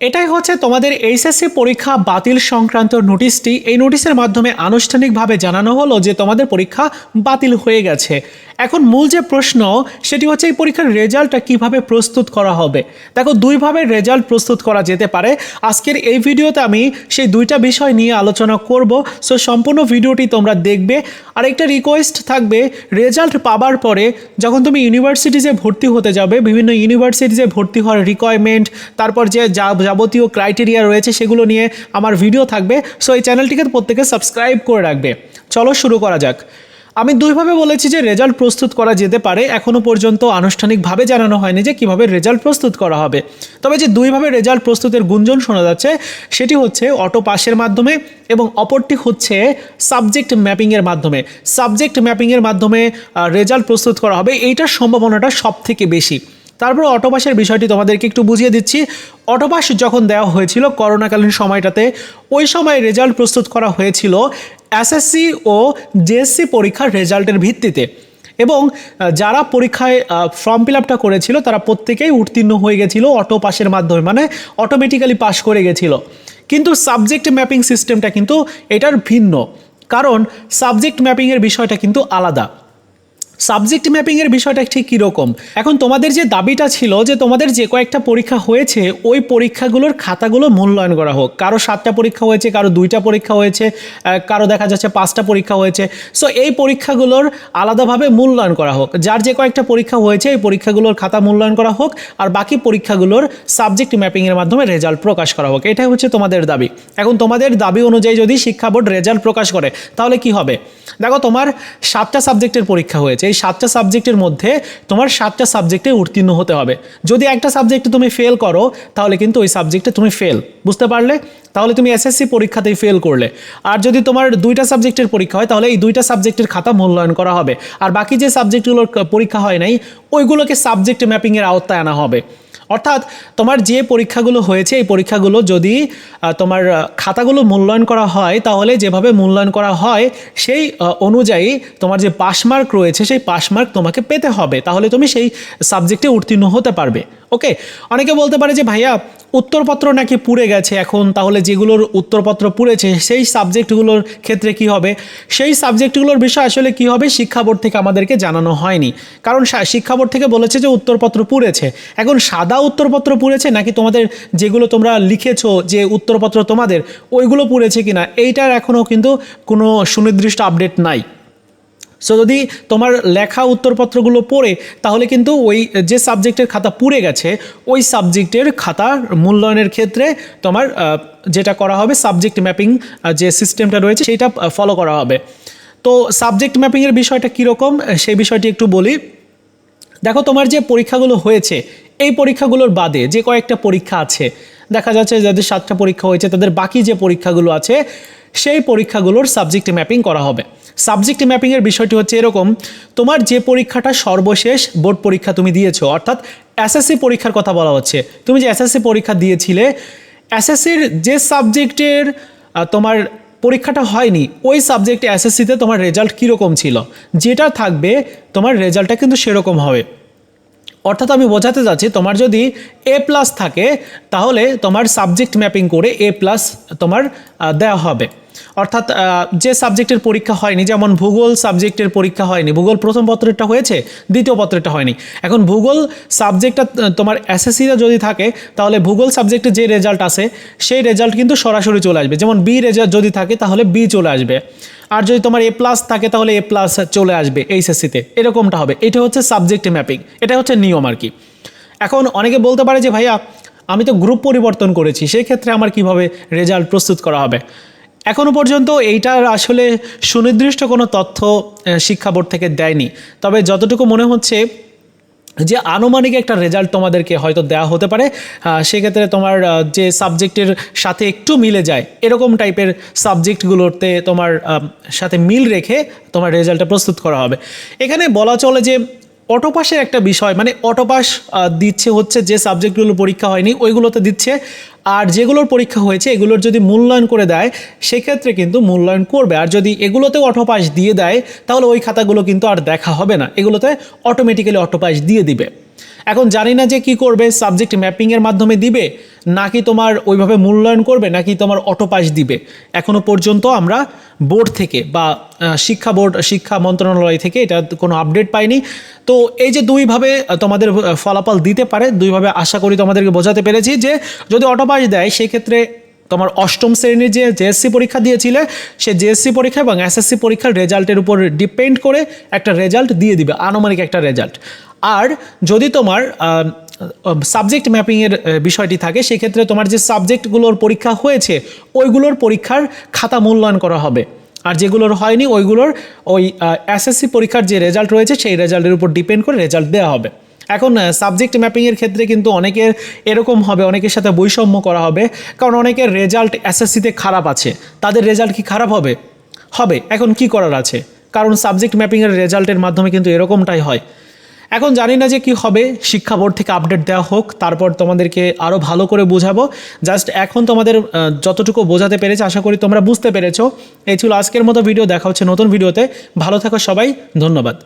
এটাই হচ্ছে তোমাদের এইচএসসি পরীক্ষা বাতিল সংক্রান্ত নোটিশটি। এই নোটিশের মাধ্যমে আনুষ্ঠানিকভাবে জানানো হলো যে তোমাদের পরীক্ষা বাতিল হয়ে গেছে। এখন মূল যে প্রশ্ন, সেটি হচ্ছে এই পরীক্ষার রেজাল্টটা কীভাবে প্রস্তুত করা হবে? দেখো, দুইভাবে রেজাল্ট প্রস্তুত করা যেতে পারে। আজকের এই ভিডিওতে আমি সেই দুইটা বিষয় নিয়ে আলোচনা করব। সো, সম্পূর্ণ ভিডিওটি তোমরা দেখবে। আর একটা রিকোয়েস্ট থাকবে, রেজাল্ট পাবার পরে যখন তুমি ইউনিভার্সিটিজে ভর্তি হতে যাবে, বিভিন্ন ইউনিভার্সিটিজে ভর্তি হওয়ার রিকোয়ারমেন্ট তারপর যে যা যাবতীয় ক্রাইটেরিয়া রয়েছে সেগুলো নিয়ে আমার ভিডিও থাকবে। সো এই চ্যানেলটিকে প্রত্যেকে সাবস্ক্রাইব করে রাখবে। চলো শুরু করা যাক। আমি দুইভাবে বলেছি যে রেজাল্ট প্রস্তুত করা যেতে পারে। এখনও পর্যন্ত আনুষ্ঠানিকভাবে জানানো হয়নি যে কীভাবে রেজাল্ট প্রস্তুত করা হবে। তবে যে দুইভাবে রেজাল্ট প্রস্তুতের গুঞ্জন শোনা যাচ্ছে, সেটি হচ্ছে অটো পাসের মাধ্যমে এবং অপরটি হচ্ছে সাবজেক্ট ম্যাপিংয়ের মাধ্যমে। সাবজেক্ট ম্যাপিংয়ের মাধ্যমে রেজাল্ট প্রস্তুত করা হবে। এইটার সম্ভাবনাটা সব থেকে বেশি। তারপর অটোপাসের বিষয়টি তোমাদেরকে একটু বুঝিয়ে দিচ্ছি। অটোপাস যখন দেওয়া হয়েছিল করোনাকালীন সময়টাতে, ওই সময় রেজাল্ট প্রস্তুত করা হয়েছিল এসএসসি ও জেএসসি পরীক্ষার রেজাল্টের ভিত্তিতে। এবং যারা পরীক্ষায় ফর্ম ফিল আপটা করেছিল, তারা প্রত্যেকেই উত্তীর্ণ হয়ে গেছিল অটো পাসের মাধ্যমে মানে অটোমেটিক্যালি পাস করে গেছিল। কিন্তু সাবজেক্ট ম্যাপিং সিস্টেমটা কিন্তু এটার ভিন্ন। কারণ সাবজেক্ট ম্যাপিংয়ের বিষয়টা কিন্তু আলাদা। সাবজেক্ট ম্যাপিংয়ের বিষয়টা ঠিক কীরকম? এখন তোমাদের যে দাবিটা ছিল যে তোমাদের যে কয়েকটা পরীক্ষা হয়েছে, ওই পরীক্ষাগুলোর খাতাগুলো মূল্যায়ন করা হোক। কারও সাতটা পরীক্ষা হয়েছে, কারও দুইটা পরীক্ষা হয়েছে কারও দেখা যাচ্ছে পাঁচটা পরীক্ষা হয়েছে। সো এই পরীক্ষাগুলোর আলাদাভাবে মূল্যায়ন করা হোক। যার যে কয়েকটা পরীক্ষা হয়েছে, এই পরীক্ষাগুলোর খাতা মূল্যায়ন করা হোক আর বাকি পরীক্ষাগুলোর সাবজেক্ট ম্যাপিংয়ের মাধ্যমে রেজাল্ট প্রকাশ করা হোক। এটাই হচ্ছে তোমাদের দাবি। এখন তোমাদের দাবি অনুযায়ী যদি শিক্ষা বোর্ড রেজাল্ট প্রকাশ করে, তাহলে কি হবে? দেখো, তোমার সাতটা সাবজেক্টের পরীক্ষা হয়েছে। এই সাতটা সাবজেক্টের মধ্যে তোমার সাতটা সাবজেক্টে উত্তীর্ণ হতে হবে। যদি একটা সাবজেক্টে তুমি ফেল করো, তাহলে কিন্তু ওই সাবজেক্টে তুমি ফেল বুঝতে পারলে? তাহলে তুমি এসএসসি পরীক্ষাতেই ফেল করলে। আর যদি তোমার দুইটা সাবজেক্টের পরীক্ষা হয়, তাহলে এই দুইটা সাবজেক্টের খাতা মূল্যায়ন করা হবে। আর বাকি যে সাবজেক্টগুলোর পরীক্ষা হয় নাই, ওইগুলোকে সাবজেক্ট ম্যাপিংয়ের আওতায় আনা হবে। অর্থাৎ তোমার যে পরীক্ষাগুলো হয়েছে, এই পরীক্ষাগুলো যদি তোমার খাতাগুলো মূল্যায়ন করা হয়, তাহলে যেভাবে মূল্যায়ন করা হয়, সেই অনুযায়ী তোমার যে পাসমার্ক রয়েছে, সেই পাসমার্ক তোমাকে পেতে হবে। তাহলে তুমি সেই সাবজেক্টে উত্তীর্ণ হতে পারবে। ওকে অনেকে বলতে পারে যে, ভাইয়া উত্তরপত্র নাকি পুড়ে গেছে এখন? তাহলে যেগুলোর উত্তরপত্র পুড়েছে, সেই সাবজেক্টগুলোর ক্ষেত্রে কি হবে? সেই সাবজেক্টগুলোর বিষয় আসলে কি হবে? শিক্ষা বোর্ড থেকে আমাদেরকে জানানো হয়নি। কারণ শিক্ষা বোর্ড থেকে বলেছে যে উত্তরপত্র পুড়েছে। এখন সাদা উত্তরপত্র পুড়েছে নাকি তোমাদের যেগুলো তোমরা লিখেছো যে উত্তরপত্র তোমাদের, ওইগুলো পুড়েছে কিনা, এইটার এখনও কিন্তু কোনো সুনির্দিষ্ট আপডেট নাই। সো যদি তোমার লেখা উত্তরপত্রগুলো পড়ে, তাহলে কিন্তু ওই যে সাবজেক্টের খাতা পুড়ে গেছে, ওই সাবজেক্টের খাতা মূল্যায়নের ক্ষেত্রে তোমার যেটা করা হবে সাবজেক্ট ম্যাপিং যে সিস্টেমটা রয়েছে, সেটা ফলো করা হবে। তো সাবজেক্ট ম্যাপিংয়ের বিষয়টা কীরকম সেই বিষয়টি একটু বলি। দেখো, তোমার যে পরীক্ষাগুলো হয়েছে, এই পরীক্ষাগুলোর বাদে যে কয়েকটা পরীক্ষা আছে, দেখা যাচ্ছে যাদের সাতটা পরীক্ষা হয়েছে, তাদের বাকি যে পরীক্ষাগুলো আছে, সেই পরীক্ষাগুলোর সাবজেক্ট ম্যাপিং করা হবে। সাবজেক্ট ম্যাপিংয়ের বিষয়টি হচ্ছে এরকম, তোমার যে পরীক্ষাটা সর্বশেষ বোর্ড পরীক্ষা তুমি দিয়েছ, অর্থাৎ এসএসসি পরীক্ষার কথা বলা হচ্ছে। তুমি যে এসএসসি পরীক্ষা দিয়েছিলে এসএসসির যে সাবজেক্টের তোমার পরীক্ষাটা হয়নি, ওই সাবজেক্টে এসএসসিতে তোমার রেজাল্ট কীরকম ছিল? যেটা থাকবে, তোমার রেজাল্টটা কিন্তু সেরকম হবে। অর্থাৎ আমি বোঝাতে যাচ্ছি তোমার যদি এ প্লাস থাকে, তাহলে তোমার সাবজেক্ট ম্যাপিং করে এ প্লাস তোমার দেওয়া হবে। অর্থাৎ যে সাবজেক্টের পরীক্ষা হয়নি, যেমন ভূগোল সাবজেক্টের পরীক্ষা হয়নি, ভূগোল প্রথম পত্রেরটা হয়েছে, দ্বিতীয় পত্রেরটা হয়নি। এখন ভূগোল সাবজেক্টটা তোমার এসএসসিতে যদি থাকে, তাহলে ভূগোল সাবজেক্টে যে রেজাল্ট আসে, সেই রেজাল্ট কিন্তু সরাসরি চলে আসবে। যেমন বি রেজাল্ট যদি থাকে, তাহলে বি চলে আসবে। আর যদি তোমার এ প্লাস থাকে, তাহলে এ প্লাস চলে আসবে এইচএসসিতে এরকমটা হবে। এটা হচ্ছে সাবজেক্ট ম্যাপিং এটা হচ্ছে নিয়ম আর কি। এখন অনেকে বলতে পারে যে, ভাইয়া, আমি তো গ্রুপ পরিবর্তন করেছি সেই ক্ষেত্রে আমার কীভাবে রেজাল্ট প্রস্তুত করা হবে? এখনও পর্যন্ত এইটার আসলে সুনির্দিষ্ট কোনো তথ্য শিক্ষা বোর্ড থেকে দেয়নি। তবে যতটুকু মনে হচ্ছে যে আনুমানিক একটা রেজাল্ট তোমাদেরকে হয়তো দেওয়া হতে পারে সেক্ষেত্রে তোমার যে সাবজেক্টের সাথে একটু মিলে যায়, এরকম টাইপের সাবজেক্টগুলোতে তোমার সাথে মিল রেখে তোমার রেজাল্টটা প্রস্তুত করা হবে। এখানে বলা চলে যে অটোপাসের একটা বিষয় মানে অটোপাস দিচ্ছে হচ্ছে যে সাবজেক্টগুলো পরীক্ষা হয়নি, ওইগুলোতে দিচ্ছে। আর যেগুলোর পরীক্ষা হয়েছে, এগুলোর যদি মূল্যায়ন করে দেয়, সেক্ষেত্রে কিন্তু মূল্যায়ন করবে। আর যদি এগুলোতেও অটোপাস দিয়ে দেয়, তাহলে ওই খাতাগুলো কিন্তু আর দেখা হবে না। এগুলোতে অটোমেটিক্যালি অটোপাস দিয়ে দিবে। এখন জানি না যে কি করবে সাবজেক্ট ম্যাপিংয়ের মাধ্যমে দিবে, নাকি তোমার ওইভাবে মূল্যায়ন করবে, নাকি তোমার অটোপাস দিবে। এখনও পর্যন্ত আমরা বোর্ড থেকে বা শিক্ষা বোর্ড, শিক্ষা মন্ত্রণালয় থেকে এটা কোনো আপডেট পাইনি। তো এই যে দুইভাবে তোমাদের ফলাফল দিতে পারে, দুইভাবে আশা করি তোমাদেরকে বোঝাতে পেরেছি যে, যদি অটোপাস দেয়, সেক্ষেত্রে তোমার অষ্টম শ্রেণির যে জেএসসি পরীক্ষা দিয়েছিলে, সে জেএসসি পরীক্ষা এবং এসএসসি পরীক্ষার রেজাল্টের উপর ডিপেন্ড করে একটা রেজাল্ট দিয়ে দিবে, আনুমানিক একটা রেজাল্ট আর যদি তোমার সাবজেক্ট ম্যাপিংয়ের বিষয়টি থাকে, সেক্ষেত্রে তোমার যে সাবজেক্টগুলোর পরীক্ষা হয়েছে, ওইগুলোর পরীক্ষার খাতা মূল্যায়ন করা হবে। আর যেগুলোর হয়নি, ওইগুলোর ওই এসএসসি পরীক্ষার যে রেজাল্ট রয়েছে, সেই রেজাল্টের উপর ডিপেন্ড করে রেজাল্ট দেওয়া হবে। এখন সাবজেক্ট ম্যাপিংয়ের ক্ষেত্রে কিন্তু অনেকের এরকম হবে, অনেকের সাথে বৈষম্য করা হবে, কারণ অনেকের রেজাল্ট এসএসসিতে খারাপ আছে। তাদের রেজাল্ট কি খারাপ হবে? হবে। এখন কি করার আছে? কারণ সাবজেক্ট ম্যাপিংয়ের রেজাল্টের মাধ্যমে কিন্তু এরকমটাই হয়। এখন জানি না যে কি হবে, শিক্ষা বোর্ড থেকে আপডেট দেওয়া হোক, তারপর তোমাদেরকে আরও ভালো করে বোঝাবো। জাস্ট এখন তোমাদের যতটুকু বোঝাতে পেরেছি, আশা করি তোমরা বুঝতে পেরেছ। এই ছিল আজকের মতো ভিডিও দেখা হচ্ছে নতুন ভিডিওতে ভালো থাকো সবাই, ধন্যবাদ।